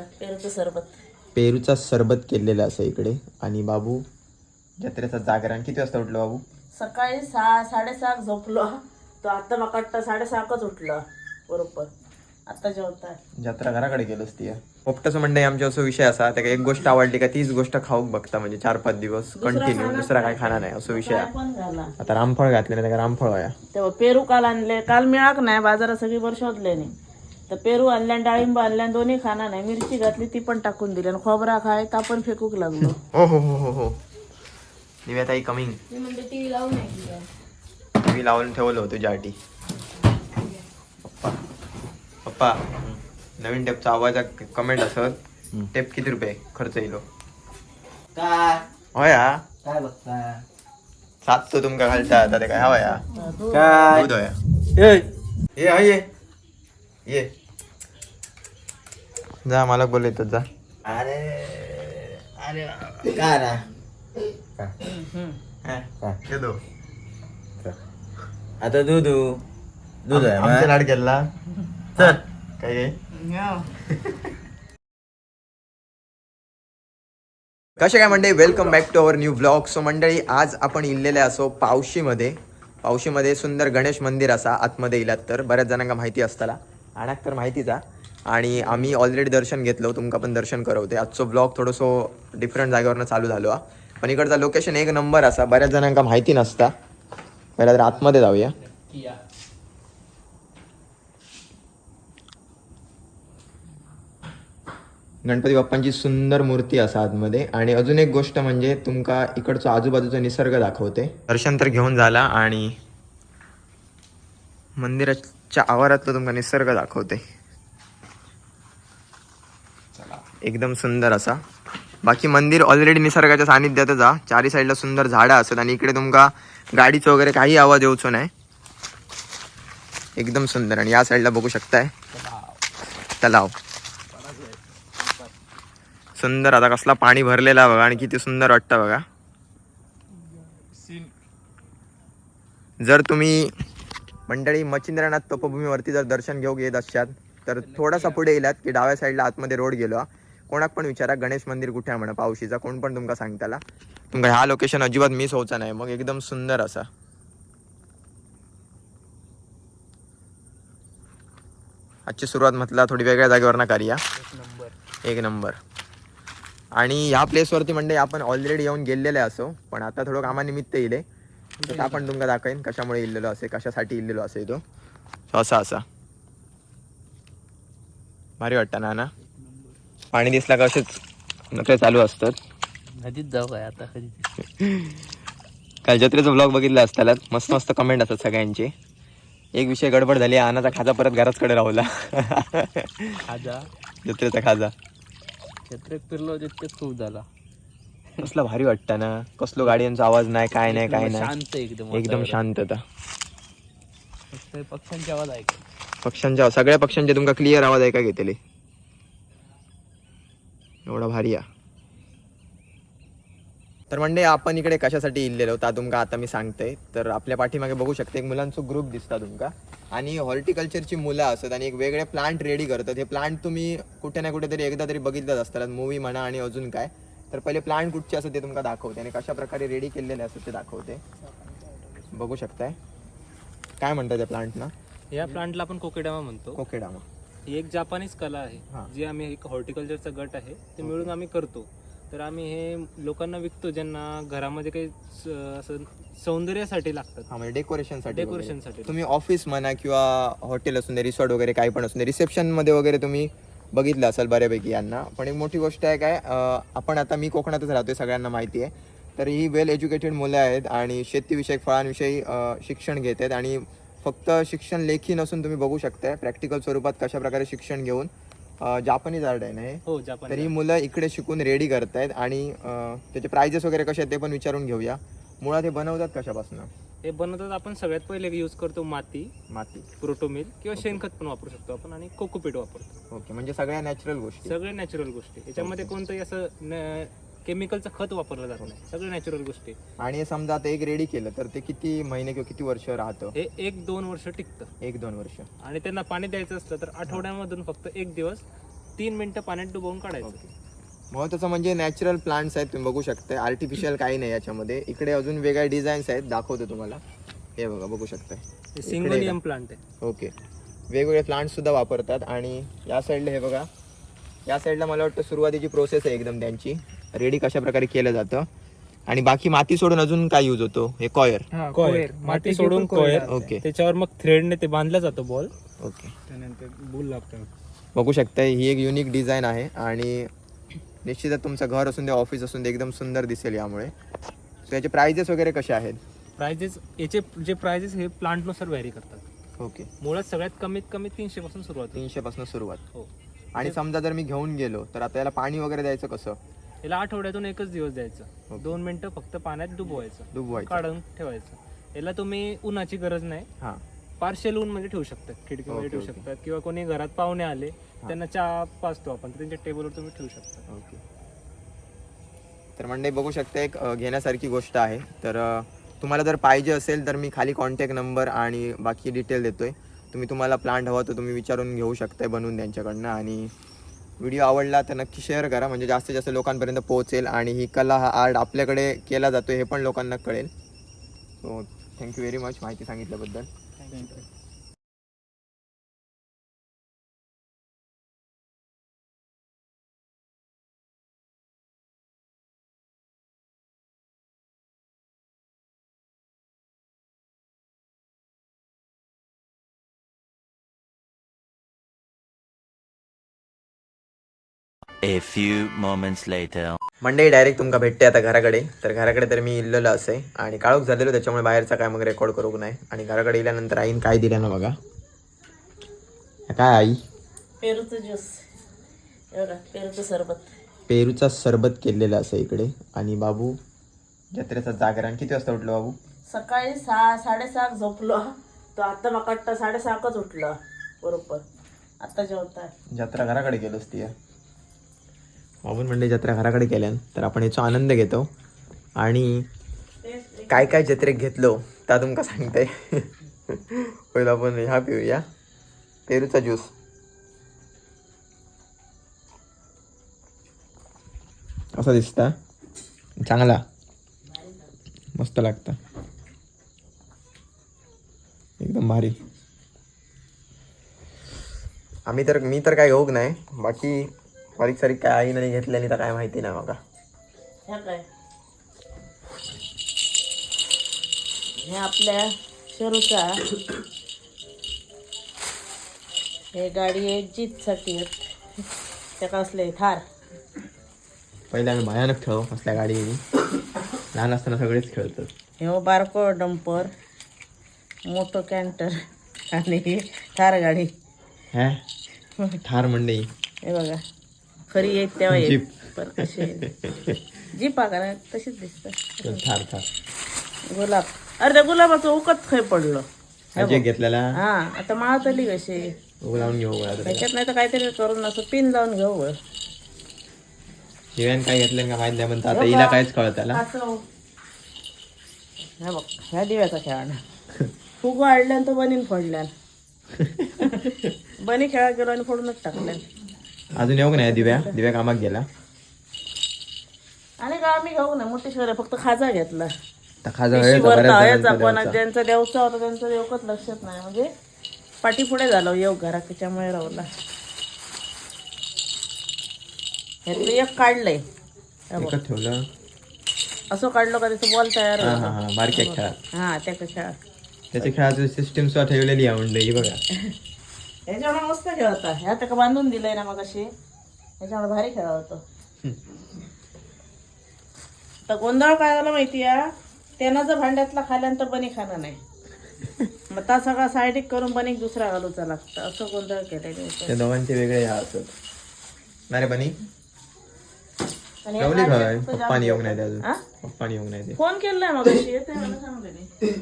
पेरूचं सरबत. पेरूचा सरबत केलेला असं इकडे. आणि बाबू जत्रेचा जागरण किती वाजता उठलो बाबू? सकाळी सहा साडेसहा झोपलो. तो आता मग वाटतं साडेसहाकच उठलो. बरोबर. आता जेवताय. जत्रा घराकडे गेलोस ती पोपटाचं म्हणणं आमच्या असं विषय असा त्या एक गोष्ट आवडली का तीच गोष्ट खाऊक बघता म्हणजे चार पाच दिवस कंटिन्यू दुसरा काय खाणार नाही असं विषय काय आहे. पण झाला आता रामफळ घातले नाही तर रामफळ व्हाया तेव्हा पेरू काल आणले काल मिळाक नाही बाजारात सगळी वर्ष शोधले नाही. तर पेरू आणल्या आणि डाळिंब आणल्या आणि दोन्ही खाना नाही. मिरची घातली ती पण टाकून दिली. आणि खोबरा खाय तर आपण फेकूक लागलो. हो हो हो हो हो. दिव्याताई कमिंग मी टीव्ही लावून नाही टीव्ही लावून ठेवलं होतं तुझ्यासाठी पप्पा पप्पा नवीन टेपचा आवाज कमेंट असत टेप किती रुपये? खर्च येईल काय होय हा काय बघता? सात तो तुमका घालता आता ते काय हवं या. काय? दूध होया ए, ये हा ये. ये. जा मला बोल येतो जा. अरे अरे काय ना हा. आता दूध दूध आहे. लाड केला चल. काय काय कसे काय मंडळी? Welcome back to our new blog so मंडळी आज आपण इल्लेले असो पावशीमध्ये. पावशीमध्ये सुंदर गणेश मंदिर असा आतमध्ये इलात तर बऱ्याच जणांना माहिती असताना आणाक तर माहितीच. आहे आणि आम्ही ऑलरेडी दर्शन घेतलो तुमका पण दर्शन करवते. आजचो ब्लॉग थोडंसो डिफरंट जागेवरनं चालू झालो हा. पण इकडचा लोकेशन एक नंबर असा बऱ्याच जणांका माहिती नसता. पहिला तर आतमध्ये जाऊया. गणपती बाप्पांची सुंदर मूर्ती असा आतमध्ये. आणि अजून एक गोष्ट म्हणजे तुमका इकडचा आजूबाजूचा निसर्ग दाखवते. दर्शन तर घेऊन झाला आणि मंदिराच्या आवारातलं तुमका निसर्ग दाखवते. एकदम सुंदर असा. बाकी मंदिर ऑलरेडी निसर्गाच्या सानिध्यातच हा चारी साईडला सुंदर झाडं असत आणि इकडे तुमका गाडीचं वगैरे काही आवाज येऊचो नाही. एकदम सुंदर. आणि या साईडला बघू शकताय. तलाव. सुंदर आता कसला पाणी भरलेला बघा. आणि किती सुंदर वाटतं बघा. जर तुम्ही मंडळी मच्छिंद्रनाथ तपोभूमीवरती जर दर्शन घेऊ येत असाल तर थोडासा पुढे येलात की डाव्या साईडला आतमध्ये रोड गेलो. कोणाक पण विचारा गणेश मंदिर कुठे आहे म्हणा पावशीचा कोण पण तुमका सांगताला तुमका ह्या लोकेशन अजिबात मिस होऊचा नाही मग एकदम सुंदर असा. आजची सुरुवात म्हटला थोडी वेगळ्या जागेवर ना करूया. एक नंबर. आणि ह्या प्लेसवरती म्हणजे आपण ऑलरेडी येऊन गेलेले असो पण आता थोडं कामानिमित्त येईल तर आपण तुमका दाखवेन कशामुळे इल्लेलो असे कशासाठी इल्लेलो असे तो. असा असा. भारी वाटतं ना ना? पाणी दिसला का असेच नकरे चालू असतात. नदीत जाऊ काय आता कधी काल जत्रेचा ब्लॉग बघितला असताना मस्त मस्त कमेंट असतात सगळ्यांचे. एक विषय गडबड झाली आनाचा खाजा परत घराचकडे राहला खाजा? जत्रेचा खाजा. क्षेत्रात फिरलो तितकेच खूप झाला. कसला भारी वाटतं ना. कसलो गाड्यांचा आवाज नाही काय नाही काय नाही. शांत एकदम एकदम शांतता फक्त पक्ष्यांचे आवाज ऐक पक्ष्यांच्या सगळ्या पक्ष्यांचे तुमका क्लिअर आवाज ऐका घेतले? एवढा भारी आहे. तर म्हणजे आपण इकडे कशासाठी इल्लेलो? ता तुमका आता मी सांगते. तर आपल्या पाठीमागे बघू शकते एक मुलांचा ग्रुप दिसता तुमका आणि हॉर्टिकल्चरची मुलं असतात आणि एक वेगळे प्लांट रेडी करतात. हे प्लांट तुम्ही कुठे ना कुठेतरी एकदा तरी बघितलंच असतात मूवी म्हणा आणि अजून काय. तर पहिले प्लांट कुठचे असतात ते तुमका दाखवते आणि कशा प्रकारे रेडी केलेले असतात ते दाखवते. बघू शकताय. काय म्हणतात त्या प्लांटना या प्लांटला आपण कोकेडामा म्हणतो. कोकेडामा. ही एक जापानीज कला हा. आहे जी आम्ही एक हॉर्टिकल्चरचा गट आहे ते मिळून आम्ही करतो. तर आम्ही हे लोकांना विकतो ज्यांना घरामध्ये काही असं सौंदर्यासाठी लागतात. हा म्हणजे डेकोरेशनसाठी. डेकोरेशनसाठी तुम्ही ऑफिस म्हणा किंवा हॉटेल असून दे रिसॉर्ट वगैरे काही पण असून दे रिसेप्शनमध्ये वगैरे तुम्ही बघितलं असाल बऱ्यापैकी यांना. पण एक मोठी गोष्ट आहे काय आपण आता मी कोकणातच राहतोय सगळ्यांना माहिती आहे. तर ही वेल एज्युकेटेड मुलं आहेत आणि शेतीविषयक फळांविषयी शिक्षण घेत आहेत आणि फक्त शिक्षण लेखी नसून तुम्ही बघू शकताय. प्रॅक्टिकल स्वरूपात कशा प्रकारे शिक्षण घेऊन जापानीज आर्ट आहे ना हे? हो तर जापानी मुलं इकडे शिकून रेडी करतायत आणि अं, त्याचे प्राइजेस वगैरे कसे आहेत ते पण विचारून घेऊया. मुळात हे बनवतात कशापासून? हे बनवतात आपण सगळ्यात पहिले यूज करतो माती. माती. प्रोटोमिल किंवा शेणखत पण वापरू शकतो आपण आणि कोकोपीट वापरतो. ओके म्हणजे सगळ्या नॅचरल गोष्टी. सगळे नॅचरल गोष्टी. याच्यामध्ये कोणतंही असं केमिकलचं खत वापरलं जात नाही. सगळे नॅचरल गोष्टी आणि समजा आता एक रेडी केलं तर ते किती महिने किंवा किती वर्ष राहतं? हे एक दोन वर्ष टिकतं. एक दोन वर्ष. आणि त्यांना पाणी द्यायचं असलं तर आठवड्यामधून फक्त एक दिवस तीन मिनिटं पाण्यात डुबवून काढायचं. महत्वाचं म्हणजे नॅचरल प्लांट्स आहेत तुम्ही बघू शकता आर्टिफिशियल काही नाही याच्यामध्ये. इकडे अजून वेगळ्या डिझाईन्स आहेत दाखवतो तुम्हाला. हे बघा बघू शकताय. हे सिंगोनियम प्लांट आहे. ओके. वेगवेगळे प्लांट्स सुद्धा वापरतात. आणि या साईडला हे बघा. या साईडला मला वाटतं सुरुवातीची प्रोसेस आहे एकदम त्यांची. रेडी कशा प्रकारे केलं जातं. आणि बाकी माती सोडून अजून काय यूज होतो? हे कॉयर. कोयर. माती सोडून कोयर ओके. त्याच्यावर मग थ्रेडने ते बांधला जातो बॉल ओके. त्यानंतर बुल लागतं. बघू शकता ही एक युनिक डिझाईन आहे. आणि निश्चितच तुमचं घर असून दे ऑफिस असून दे एकदम सुंदर दिसेल यामुळे. सो याचे प्राइजेस वगैरे कसे आहेत? प्राइजेस याचे जे प्राइजेस हे प्लांटनुसार व्हॅरी करतात. ओके. मुळात सगळ्यात कमीत कमी तीनशे पासून सुरुवात होते. तीनशे पासून सुरुवात. हो. आणि समजा जर मी घेऊन गेलो तर आता याला पाणी वगैरे द्यायचं कसं? याला आठवड्यातून एकच दिवस द्यायचं. दोन मिनिटं फक्त पाण्यात डुबवायचं. डुबवायचं. काढून ठेवायचं. याला तुम्ही उन्हाची गरज नाही. हां. पार्शल ऊन मध्ये ठेवू शकतात. खिडकीमध्ये ठेवू. शकतात. किंवा कोणी घरात पाहुणे आले त्यांना चहा पाचतो आपण. त्यांच्या टेबलवर तुम्ही ठेवू शकता. ओके. तर मंडळी बघू शकता एक घेण्यासारखी गोष्ट आहे. तर तुम्हाला जर पाहिजे असेल तर मी खाली कॉन्टॅक्ट नंबर आणि बाकी डिटेल देतोय. तुम्ही तुम्हाला प्लांट हवा तर तुम्ही विचारून घेऊ शकताय बनवून त्यांच्याकडनं. आणि व्हिडिओ आवडला तर नक्की शेअर करा. म्हणजे जास्तीत जास्त लोकांपर्यंत पोहोचेल आणि ही कला हा आर्ट आपल्याकडे केला जातो हे पण लोकांना कळेल. सो थँक्यू व्हेरी मच माहिती सांगितल्याबद्दल. A few moments later. Monday direct तुमका भेटते आता घराकडे. तर घराकडे तर मी इल्लेलो असे. आणि काळोख झालेलो त्याच्यामुळे बाहेरचा काय मग रेकॉर्ड करू नाही आणि घराकडे इल्यानंतर आईन काय दिलं ना बघा. काय आई? पेरूचं ज्यूस पेरूचं सरबत. पेरूचा सरबत केलेला असं इकडे. आणि बाबू जत्रेचा जागरण. किती वाजता उठलो बाबू? सकाळी सहा साडेसहा झोपलो. तो आता मग वाटतं साडेसहाकच उठलं. बरोबर. आता जेवताय. जत्रा घराकडे गेलोच ती बाबून म्हणजे जत्रा घराकडे केल्यान तर आपण याचा आनंद घेतो. आणि काय काय जत्रेक घेतलो त्या तुमका सांगते. पहिला आपण ह्या पिऊया. पेरूचा ज्यूस. कसा दिसता? चांगला. मस्त लागता. एकदम भारी. आम्ही तर मी तर काय घेऊक नाही. बाकी बारीक सारीक काय आई नाही घेतल्याने तर काय माहिती नाही ह्या काय? हे आपल्या शरूचा. हे गाडी आहे जीतसाठी. आहेत. त्या कसले थार. पहिले आम्ही भयानक खेळो असल्या गाडीने. लहान असताना सगळेच खेळतात. हे बारको डंपर मोठं कॅन्टर आणि ही थार गाडी. हे? ठार मंडई हे बघा. खरी येत तेव्हा येत. पण कशी जीप का तशीच दिसत. ठार ठार गुलाब. अरे त्या गुलाबाचं उकत खय पडलं? अजय घेतलेला? हा आता माळतली कशी? लावून घेऊ. त्याच्यात नाही तर काहीतरी करून असं पिन लावून घेऊ वर. शिव्यान काय घेतलं का माहीत नाही पण आता हिला काहीच कळत त्याला. असं. हे बघ ह्या दिव्याचा खेळणं फुगू आणल्यान तो बनीन फोडल्यान. बनी खेळा गेलो आणि फोडूनच टाकल्यान. अजून येऊ नाही दिव्या? दिव्या कामात गेला. आणि का आम्ही घेऊ ना. मोठी शहर फक्त खाजा घेतला. तर खाजा बऱ्याच जणांचा. पण द्यायचा. ज्यांचा देवचा होता त्यांचं देवकच लक्षात नाही. म्हणजे पाठीपुढे झालं येऊ घरात त्याच्यामुळे राहला. ह्यातलं एक काढलंय. हे बघ. एकच ठेवलं. असं काढलं का त्याचं बॉल तयार हा होतं? हा हा. बारक्या खेळा हा त्या कशा त्याच्या खेळाची सिस्टीम सुद्धा ठेवलेली आहे मंडई बघा. ह्याच्यामुळे मस्त खेळ होता ह्या त्या बांधून दिलंय ना मग अशी. ह्याच्यामुळे भारी खेळ होतो तर गोंधळ काय झाला माहिती आहे त्यानं जर भांड्यातला खाल्यानंतर बनी खाणं नाही. मग त्या सगळा सायडिक करून बनीक दुसरा घालूचा लागतं. असं गोंधळ त्या दोघांचे वेगळे ह्या असत नाही बनी. काय तर पप्पानी नाही ते अजून. हा? पप्पानी येऊक नाही ते फोन केलाय मग येते मला नाही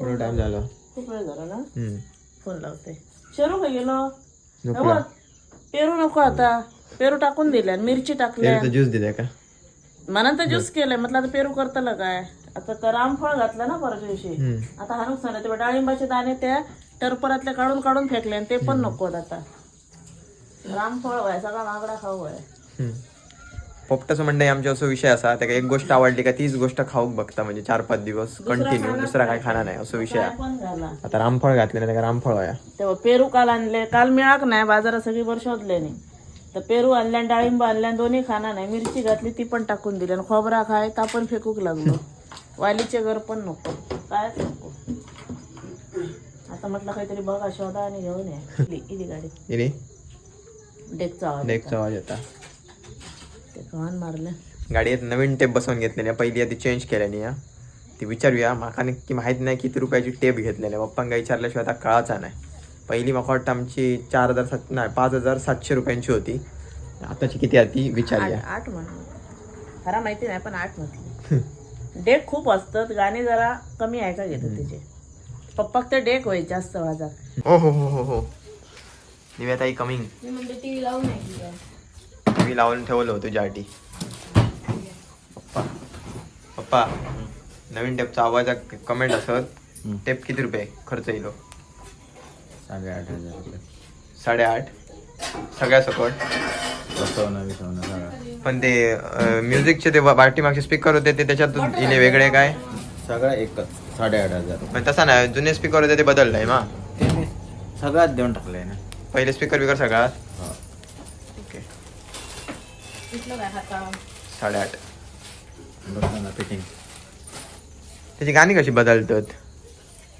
एवढा टाइम झाला. खूप वेळ झाला ना? हम्म. फोन लावते. शरू का गेलो हो, पेरू नको आता. पेरू टाकून दिल्या मिरची टाकल्या पेरूचा ज्यूस दिलाय का? मला तर ज्यूस केलंय. म्हटलं आता पेरू करतलं काय? आता तर रामफळ घातलं ना परत दिवशी. हम्म. आता हा नुकसान आहे. ते डाळिंबाचे दाणे त्या टरपरातले काढून काढून फेकले आणि ते पण नको आता. रामफळ आहे सगळा मागडा खाऊ आहे पोपटाचं मंडळी आमच्या असं विषय असा त्या एक गोष्ट आवडली का तीच गोष्ट खाऊक बघता म्हणजे चार पाच दिवस कंटिन्यू दुसरा काय खाना नाही असं विषय आता रामफळ घातले नाही का रामफळ आहे. तेव्हा पेरू काल आणले काल मिळाक नाही बाजारात सगळी वर्ष होतले नाही. तर पेरू आणल्यान डाळिंब आणल्यान दोन्ही खाना नाही. मिरची घातली ती पण टाकून दिली. आणि खोबरा खाय ता पण फेकूक लागलो. वालीचे घर पण नको. काय नको? आता म्हटलं काहीतरी बघा शोधा आणि घेऊन या. इली गाडी. डेकचा आवाज डेकचा आवाज येता. ते कमान मारलं. गाडीत नवीन टेप बसवून घेतलेली आहे. पहिली आधी चेंज केल्यानी हा ती विचारूया. माका नक्की माहीत नाही किती रुपयाची टेप घेतलेली आहे. पप्पांका विचारल्याशिवाय आता कळाचा नाही. पहिली माका वाटतं आमची चार हजार सात नाही पाच हजार सातशे रुपयांची होती. आताची किती आहे ती? विचारूया. आठ आठ म्हण खरा माहिती नाही पण आठ म्हटली. डेक खूप असतात. गाणे जरा कमी ऐका घेतात त्याचे पप्पाक ते डेक होय जास्त वाजात. हो हो हो हो हो. दिव्याताई कमिंग मी म्हणते टी व्ही लावून आहे मी लावून ठेवलं होतं तुझ्यासाठी पप्पा पप्पा नवीन टेपचा आवाज कमेंट असत टेप किती रुपये? खर्च येईल हो? साडेआठ हजार रुपये. साडेआठ? सगळ्या सकट पण ते म्युझिकचे ते पाठीमागचे स्पीकर होते ते त्याच्यात इले वेगळे काय? सगळं एकच साडेआठ हजार पण तसा नाही जुने स्पीकर होते ते बदललंय मा. सगळ्यात देऊन टाकलंय ना. पहिले स्पीकर बिकर सगळ्यात कुठलं काय हाता साडेआठ. फिटिंग. त्याची गाणी कशी बदलतात?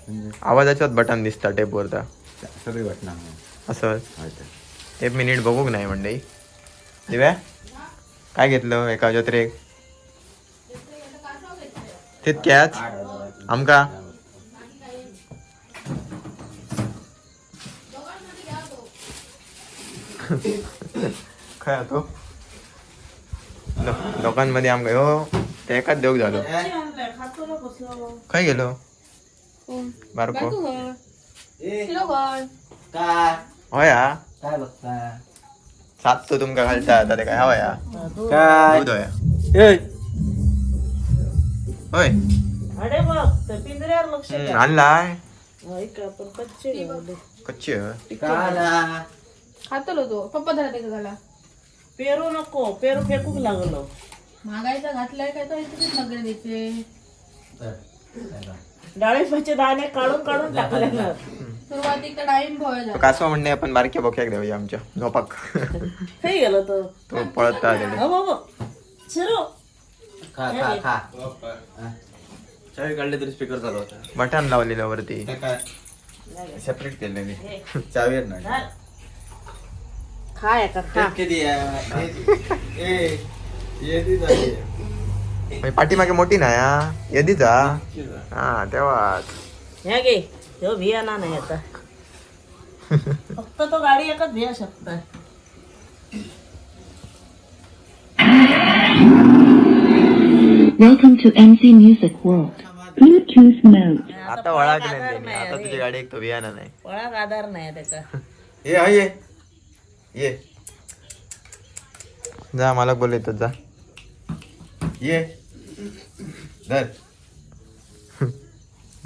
म्हणजे आवाजाच्याच बटन दिसतात टेपवरता सगळी वाटणार नाही असं? एक मिनिट बघूक नाही मंडई दिव्या काय घेतलं एका जत्रेक? तितक्याच आमका? काय तो लो- लोकांमध्ये आमका हो ते एकाच देऊक झालो. खातो ना कसं काय गेलो बारको होया काय बघता? सात तो तुमका घालता आता ते काय हवया काय? दूध होया होय. आणलाय होय. का पण कच्चे. खातलो तो. पप्पा धरा ते घाला पेरू नको पेरू फेकूक लागलो. महागाईचा घातलाय काय तर इथे नगरे द्यायचे डाळिंबाचे दाणे काढून काढून टाकले ना. सुरुवातीक तर डाळिंब भोवायला कासवा म्हणणे आपण बारक्या बोक्याक देऊया आमच्या. झोपाक. गेलो तो. तो पळत आलेले हो शिरू. खा खा खा. चावी काढले तरी स्पीकर चालू होता. बटन लावलेलं वरती. सेपरेट केले मी चावी खाय का खा. आहे? ये ती पाठीमागे मोठी नाही हा? यदीचा हा. तेव्हाच. ह्या गे ह्यो भियाना नाही आता. फक्त तो गाडी एकच भिया शकता Welcome to MC Music World. Bluetooth mode. आता वळाकले त्यांनी आता तुझी गाडी एक तो बियाणा नाही. पळाक आधार नाही त्याचा. ये हा, ये. ये. जा मला बोल येतो जा. ये. धर.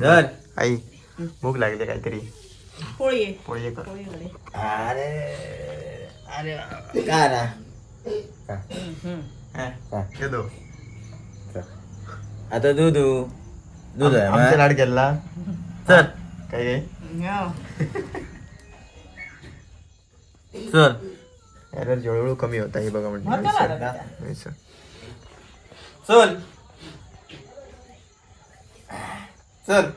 धर. आई भूक लागली काहीतरी. पोळी कर. अरे अरे काय ना हा, दो. आता दूध दूध आहे. लाड केला चल. काय. चल. एरर हळूहळू कमी होता हे बघा म्हणजे. चल. चल.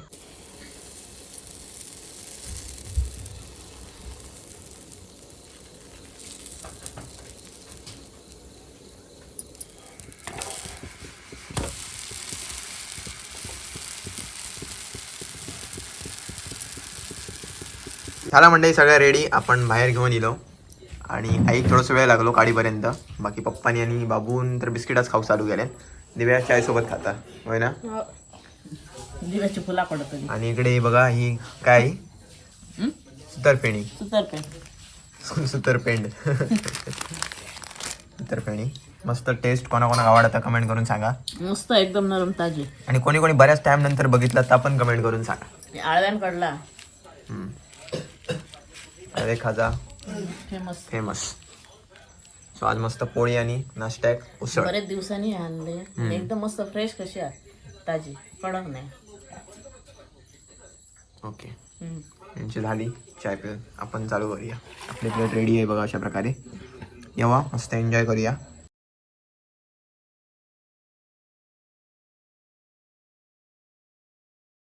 झाला मंडळी सगळ्या रेडी आपण बाहेर घेऊन येलो आणि आई थोडंसं वेळ लागलो गाडीपर्यंत. बाकी पप्पानी आणि बाबून तर बिस्किटच खाऊ चालू केले दिव्या चाय सोबत खाता. होय ना? दिव्याची फुला पडत आणि इकडे बघा ही काय? सुतरफेणी. सुतरपेंड सुतरफेणी. मस्त टेस्ट कोणाकोणाक आवडतं कमेंट करून सांगा. मस्त एकदम नरम ताजी. आणि कोणी कोणी बऱ्याच टाइम नंतर बघितलं तर पण कमेंट करून सांगा. आळव्यान काढला. अरे खाजा. फेमस फेमस सो आज मस्त पोळी आणि नाश्त्याक उसळ. बरेच दिवसांनी आणले. आणि एकदम मस्त फ्रेश कशी आहे? ताजी. कडक नाही. ओके. यांची झाली चाय पिऊन. आपण चालू करूया. आपली प्लेट रेडी आहे बघा अशा प्रकारे येवा मस्त एन्जॉय करूया.